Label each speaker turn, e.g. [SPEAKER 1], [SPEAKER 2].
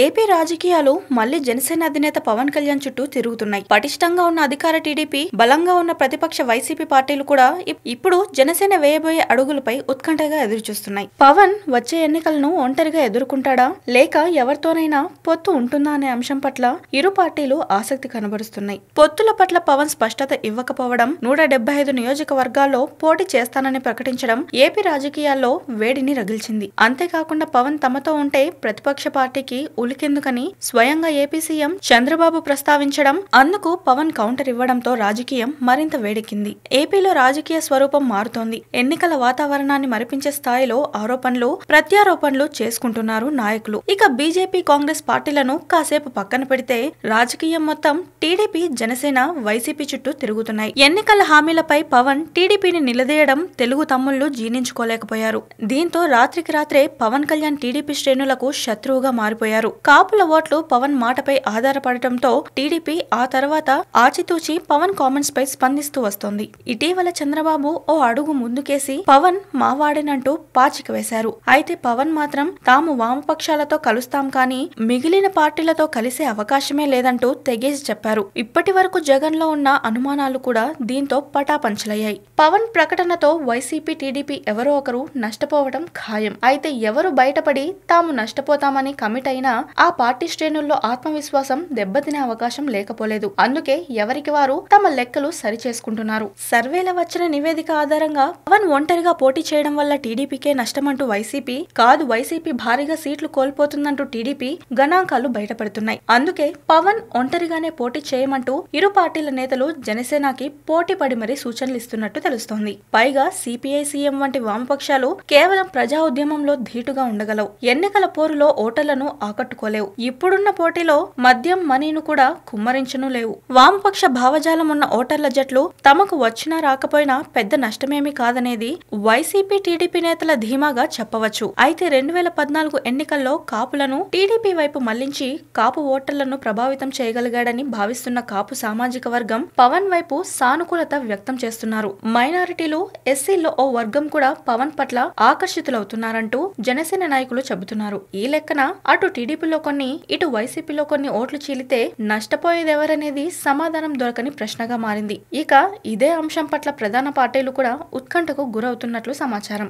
[SPEAKER 1] AP రాజకీయాలు మళ్ళీ జనసేన అధినేత పవన్ కళ్యాణ్ చుట్టూ తిరుగుతున్నాయి. పటిష్టంగా ఉన్న అధికార టీడీపీ బలంగా ఉన్న ప్రతిపక్ష వైసీపీ పార్టీలు కూడా ఇప్పుడు జనసేన వేయబోయే అడుగులపై ఉత్కంఠగా ఎదురుచూస్తున్నాయి. పవన్ వచ్చే ఎన్నికలను ఒంటరిగా ఎదుర్కొంటాడా? లేక ఎవరితోనైనా పొత్తు ఉంటుందా అనే అంశం పట్ల ఇరు పార్టీలు ఆసక్తి కనబరుస్తున్నాయి. పొత్తుల పట్ల పవన్ స్పష్టత ఇవ్వకపోవడం నూట డెబ్బై ఐదు నియోజకవర్గాల్లో పోటీ చేస్తానని ప్రకటించడం ఏపీ రాజకీయాల్లో వేడిని రగిల్చింది. అంతేకాకుండా పవన్ తమతో ఉంటే ప్రతిపక్ష పార్టీకి ఉలికెందుకని స్వయంగా ఏపీ సీఎం చంద్రబాబు ప్రస్తావించడం అందుకు పవన్ కౌంటర్ ఇవ్వడంతో రాజకీయం మరింత వేడెక్కింది. ఏపీలో రాజకీయ స్వరూపం మారుతోంది. ఎన్నికల వాతావరణాన్ని మరిపించే స్థాయిలో ఆరోపణలు ప్రత్యారోపణలు చేసుకుంటున్నారు నాయకులు. ఇక బీజేపీ కాంగ్రెస్ పార్టీలను కాసేపు పక్కన పెడితే రాజకీయం మొత్తం టీడీపీ జనసేన వైసీపీ చుట్టూ తిరుగుతున్నాయి. ఎన్నికల హామీలపై పవన్ టీడీపీని నిలదీయడం తెలుగు తమ్ముళ్ళు జీర్ణించుకోలేకపోయారు. దీంతో రాత్రికి రాత్రే పవన్ కళ్యాణ్ టీడీపీ శ్రేణులకు శత్రువుగా మారిపోయారు. కాపుల ఓట్లు పవన్ మాటపై ఆధారపడటంతో టీడీపీ ఆ తర్వాత ఆచితూచి పవన్ కామెంట్స్ పై స్పందిస్తూ వస్తోంది. ఇటీవల చంద్రబాబు ఓ అడుగు ముందుకేసి పవన్ మావాడేనంటూ పాచిక వేశారు. అయితే పవన్ మాత్రం తాము వామపక్షాలతో కలుస్తాం కానీ మిగిలిన పార్టీలతో కలిసే అవకాశమే లేదంటూ తెగేసి చెప్పారు. ఇప్పటి వరకు జగన్లో ఉన్న అనుమానాలు కూడా దీంతో పటాపంచలయ్యాయి. పవన్ ప్రకటనతో వైసీపీ టీడీపీ ఎవరో ఒకరు నష్టపోవడం ఖాయం. అయితే ఎవరు బయటపడి తాము నష్టపోతామని కమిట్ అయినా ఆ పార్టీ శ్రేణుల్లో ఆత్మవిశ్వాసం దెబ్బతినే అవకాశం లేకపోలేదు. అందుకే ఎవరికి వారు తమ లెక్కలు సరిచేసుకుంటున్నారు. సర్వేల వచ్చిన నివేదిక ఆధారంగా పవన్ ఒంటరిగా పోటీ చేయడం వల్ల టీడీపీకే నష్టమంటూ వైసీపీ కాదు వైసీపీ భారీగా సీట్లు కోల్పోతుందంటూ టీడీపీ గణాంకాలు బయటపడుతున్నాయి. అందుకే పవన్ ఒంటరిగానే పోటీ చేయమంటూ ఇరు పార్టీల నేతలు జనసేనకి పోటీ పడి మరీ సూచనలు ఇస్తున్నట్టు తెలుస్తోంది. పైగా సిపిఐ సీఎం వంటి వామపక్షాలు కేవలం ప్రజా ఉద్యమంలో ధీటుగా ఉండగలవు. ఎన్నికల పోరులో ఓటర్లను ఆకట్టు పట్టుకోలేవు. ఇప్పుడున్న పోటీలో మద్యం మనీను కూడా కుమ్మరించను లేవు. వామపక్ష భావజాలం ఉన్న ఓటర్ల జట్లు తమకు వచ్చినా రాకపోయినా పెద్ద నష్టమేమీ కాదనేది వైసీపీ టీడీపీ నేతల ధీమాగా చెప్పవచ్చు. అయితే రెండు వేల పద్నాలుగు ఎన్నికల్లో కాపులను టీడీపీ వైపు మళ్ళించి కాపు ఓటర్లను ప్రభావితం చేయగలిగాడని భావిస్తున్న కాపు సామాజిక వర్గం పవన్ వైపు సానుకూలత వ్యక్తం చేస్తున్నారు. మైనారిటీలు ఎస్సీలో ఓ వర్గం కూడా పవన్ పట్ల ఆకర్షితులవుతున్నారంటూ జనసేన నాయకులు చెబుతున్నారు. ఈ లెక్కన అటు టీడీపీలో కొన్ని ఇటు వైసీపీలో కొన్ని ఓట్లు చీలితే నష్టపోయేదెవరనేది సమాధానం దొరకని ప్రశ్నగా మారింది. ఇక ఇదే అంశం పట్ల ప్రధాన పార్టీలు కూడా ఉత్కంఠకు గురవుతున్నట్లు సమాచారం.